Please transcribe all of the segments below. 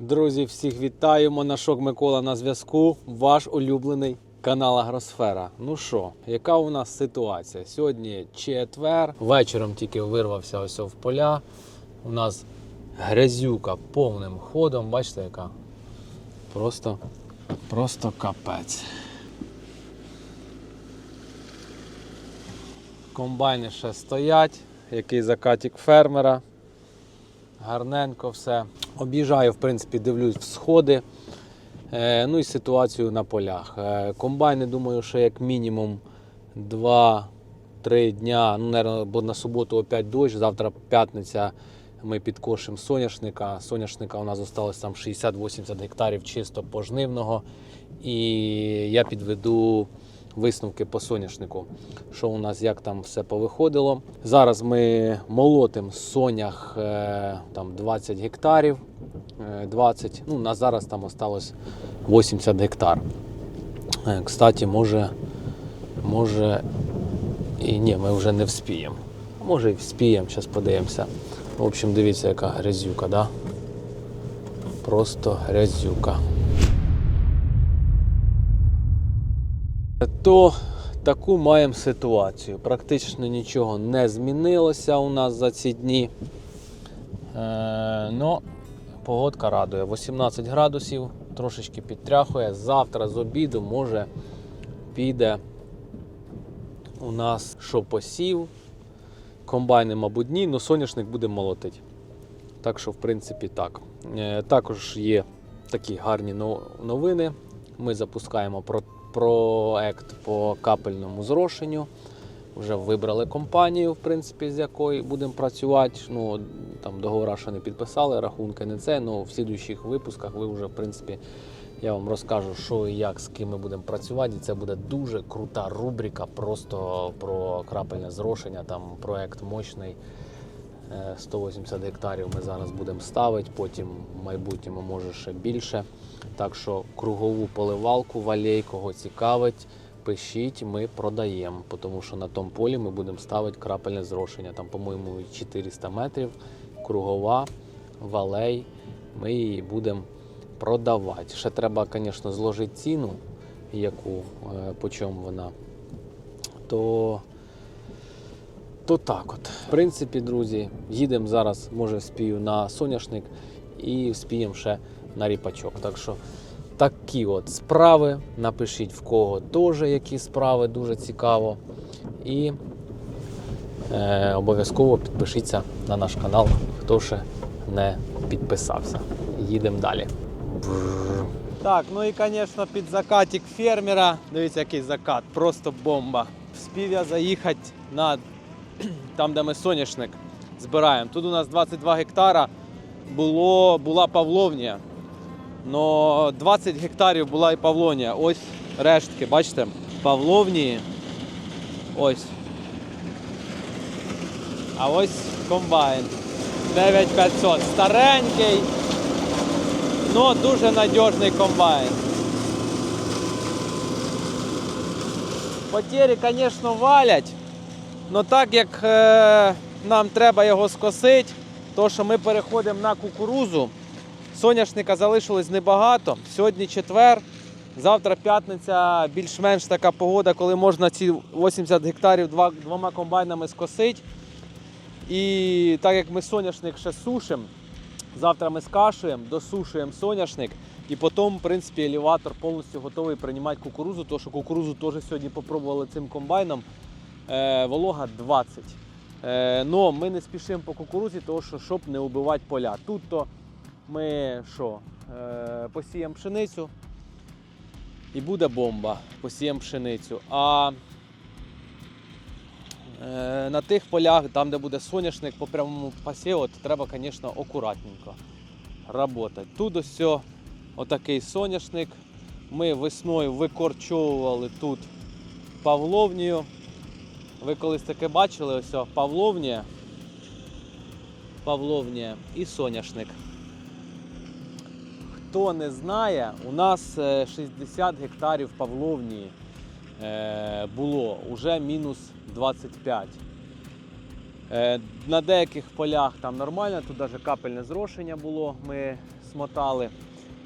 Друзі, всіх вітаю. Монашок Микола на зв'язку. Ваш улюблений канал Агросфера. Ну що, яка у нас ситуація? Сьогодні четвер. Вечором тільки вирвався ось в поля. У нас грязюка повним ходом. Бачите, яка? Просто, просто капець. Комбайни ще стоять. Який закатик фермера. Гарненько все. Об'їжджаю, в принципі, дивлюсь в сходи. Е, ну і ситуацію на полях. Е, комбайни, думаю, що як мінімум 2-3 дня. Ну, наверно, бо на суботу опять дощ, завтра п'ятниця. Ми підкошимо соняшника. Соняшника у нас залишилось там 60-80 гектарів чисто пожнивного. І я підведу висновки по соняшнику. Що у нас, як там все повиходило. Зараз ми молотим сонях е, там 20 гектарів. е, 20, ну, у нас зараз там осталось 80 гектар. Е, Кстати, може, може і ні, ми вже не вспіємо. Може і вспіємо, зараз подивимося. В общем, дивіться, яка грязюка, да? Просто грязюка. То таку маємо ситуацію. Практично нічого не змінилося у нас за ці дні. Е, ну, погодка радує. 18 градусів, трошечки підтряхує. Завтра з обіду може піде у нас що посів. Комбайни, мабуть, ні, але соняшник буде молотити. Так що, в принципі, так. Е, Також є такі гарні новини. Ми запускаємо проект по капельному зрошенню. Вже вибрали компанію, в принципі, з якою будемо працювати. Ну, там договора ще не підписали, рахунки не це. Ну, в слідуючих випусках ви вже, в принципі, я вам розкажу, що і як, з ким ми будемо працювати. І це буде дуже крута рубрика просто про крапельне зрошення. Там проект мощний. Е, 180 гектарів ми зараз будемо ставити, потім в майбутньому може ще більше. Так що кругову поливалку валей, кого цікавить, пишіть, ми продаємо, тому що на тому полі ми будемо ставити крапельне зрошення. Там, по-моєму, 400 метрів, кругова, валей. Ми її будемо продавати. Ще треба, звісно, зложити ціну, яку, е, по чому вона. То то так от. В принципі, друзі, їдемо зараз, може, вспію на соняшник і вспіємо ще на ріпачок. Так що такі от справи. Напишіть в кого теж які справи, дуже цікаво. І е, обов'язково підпишіться на наш канал, хто ще не підписався. Їдемо далі. Так, ну і, звісно, під закатик фермера. Дивіться, який закат, просто бомба. Вспів я заїхати на там, де ми соняшник збираємо. Тут у нас 22 гектара було, була павловнія. Но 20 гектарів була і павловнія. Ось рештки, бачите, павловнії. Ось. А ось комбайн. 9500. Старенький, але дуже надіжний комбайн. Потері, звісно, валять. Ну так як е, нам треба його скосити, то що ми переходимо на кукурузу. Соняшника залишилось небагато. Сьогодні четвер, завтра п'ятниця, більш-менш така погода, коли можна ці 80 гектарів двома комбайнами скосити. І так як ми соняшник ще сушимо, завтра ми скашуємо, досушуємо соняшник. І потім, в принципі, елеватор повністю готовий приймати кукурузу, тому що кукурузу теж сьогодні попробували цим комбайном. Е, волога 20. Е, но ми не спішимо по кукурузі, тому що щоб не убивати поля. Тут то ми що, е, посіємо пшеницю і буде бомба. Посіємо пшеницю. А на тих полях, там, де буде соняшник по прямому посіву, треба, звісно, акуратненько працювати. Тут ось отакий соняшник. Ми весною викорчовували тут павловнію. Ви колись таке бачили, ось о, павловнія, і соняшник. Хто не знає, у нас е, 60 гектарів павловнії е, було, уже мінус 25. Е, На деяких полях там нормально, тут навіть капельне зрошення було. Ми смотали.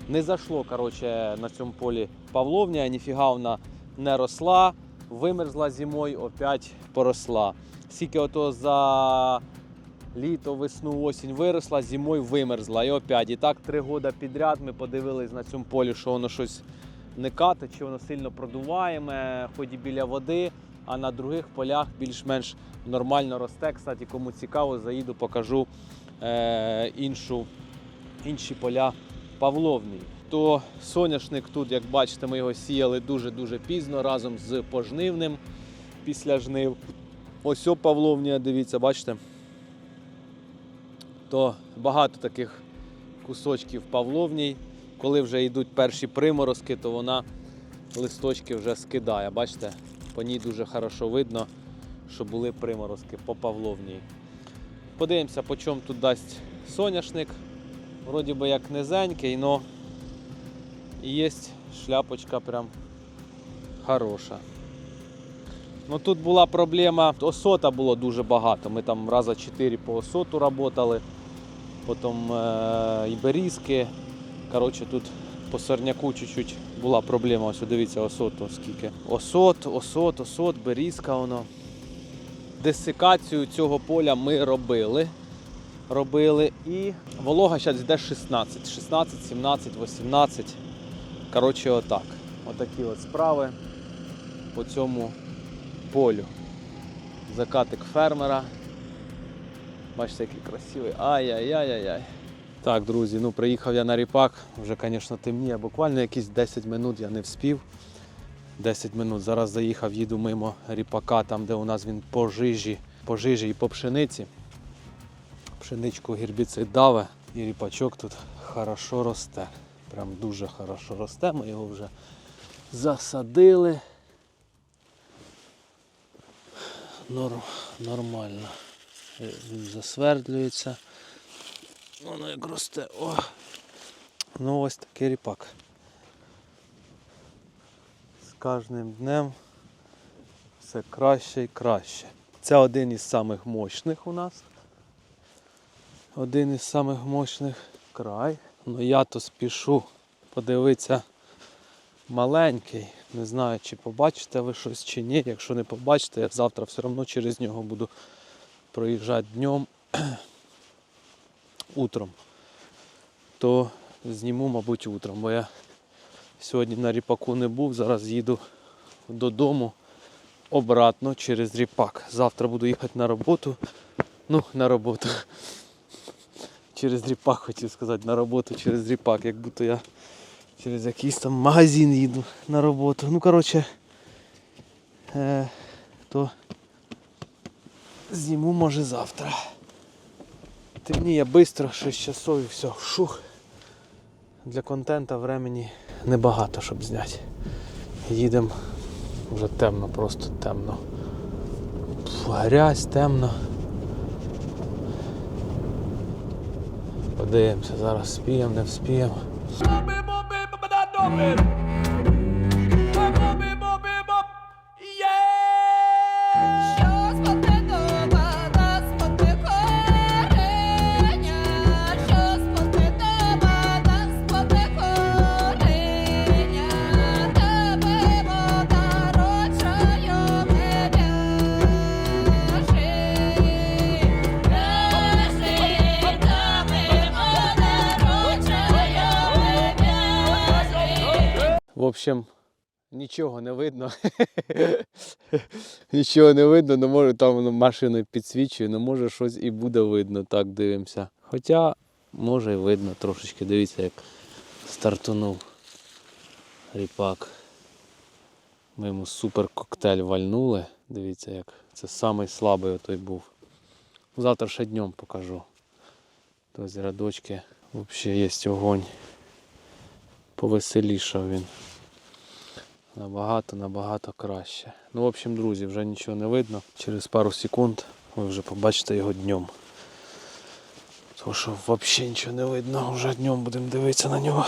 Не зайшло коротше, на цьому полі павловня, ніфіга вона не росла, вимерзла зимою, опять поросла. Скільки ото за літо, весну, осінь виросла, зимою вимерзла. І опять. І так три роки підряд ми подивились на цьому полі, що воно щось не катить, чи воно сильно продуваєме, хоч і біля води, а на других полях більш-менш нормально росте. Кстати, кому цікаво, заїду, покажу е, іншу, інші поля павловні. То соняшник тут, як бачите, ми його сіяли дуже-дуже пізно разом з пожнивним після жнив. Ось о павловня, дивіться, бачите. То багато таких кусочків павловній. Коли вже йдуть перші приморозки, то вона листочки вже скидає. Бачите, по ній дуже хорошо видно, що були приморозки по павловній. Подивимося, по чому тут дасть соняшник. Вроді би як низенький, але і є шляпочка прям хороша. Ну тут була проблема, осота було дуже багато. Ми там раза 4 по осоту працювали, потім е- і берізки. Коротше, тут по сорняку чуть-чуть була проблема. Ось дивіться, осоту скільки. Осот, осот, осот, берізка воно. Десикацію цього поля ми робили. Робили і волога зараз йде 16, 16, 17, 18. Коротше, отак. Отакі от справи по цьому полю. Закатик фермера. Бачите, який красивий. Ай-яй-яй-яй-яй. Так, друзі, ну приїхав я на ріпак, вже, звісно, темніє, буквально якісь 10 минут я не вспів. 10 минут. Зараз заїхав, їду мимо ріпака, там, де у нас він по жижі, по жижі і по пшениці. Пшеничку гербіцид даве і ріпачок тут хорошо росте. Прям дуже хорошо росте. Ми його вже засадили. Нор- нормально. Е, Він засвердлюється. Воно як росте. О. Ну ось такий ріпак. З кожним днем все краще і краще. Це один із самих мощних у нас. Один із самих мощних край. Ну я то спішу подивитися маленький. Не знаю, чи побачите ви щось чи ні. Якщо не побачите, я завтра все одно через нього буду проїжджати днем утром. То зніму, мабуть, утром, бо я сьогодні на ріпаку не був, зараз їду додому обратно через ріпак. Завтра буду їхати на роботу. Ну, на роботу. Через ріпак хотів сказати, на роботу через ріпак, як будто я через якийсь там магазин їду на роботу. Ну, коротше, е, то зніму може завтра. Темніє швидко, 6 часов і все. Шух. Для контента времени небагато, щоб зняти. Їдемо вже темно, просто темно. Грязь, темно. Подивимося, зараз спіємо, не вспіємо. В общем, нічого не видно. нічого не видно, не може там машиною підсвічує, не може щось і буде видно, так дивимося. Хоча, може і видно трошечки, дивіться, як стартунув ріпак. Ми йому супер коктейль вальнули. Дивіться, як це самий слабий отой був. Завтра ще днем покажу. Тобто рядочки взагалі є огонь. Повеселішав він. Набагато, набагато краще. Ну, в общем, друзі, вже нічого не видно. Через пару секунд ви вже побачите його днем. Тому що взагалі нічого не видно, вже днем будемо дивитися на нього.